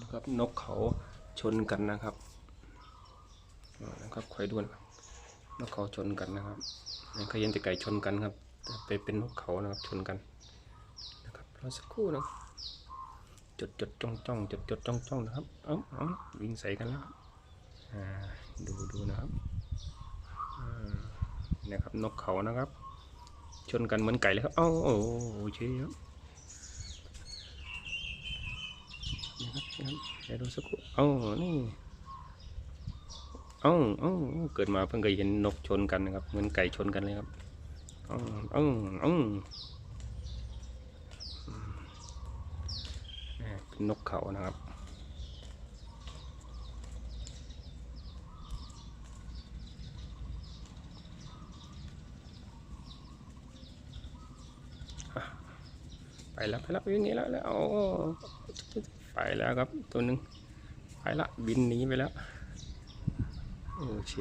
นะครับนกเขาชนกันนะครับนะครับคอยดูนครับนกเขาชนกันนะครับนี่ขยันแต่ไก่ชนกันครับแต่ไปเป็นนกเขานะครับชนกันนะครับรอสักครู่นะจดจดจ้องจ้องจดจดจ้องจ้องนะครับเอ้าเอ้าวิ่งใส่กันแล้วดูดูนะครับอ่านี่นะครับนกเขานะครับ ชนกันเหมือนไก่เลยครับเอ้าโอ้โหเชี่ยครับ นะครับ เดี๋ยวดูสักครู่เอ้านี่เอ้าเอ้าเกิดมาเพิ่งเคยเห็นนกชนกันนะครับ เหมือนไก่ชนกันเลยครับเอ้าเอ้าเอ้าเป็นนกเขานะครับไปแล้วไปแล้ววิ่งหนีแล้วแล้วโอ้ ไปแล้วครับตัวหนึ่งไปละบินหนีไปแล้ว โอเค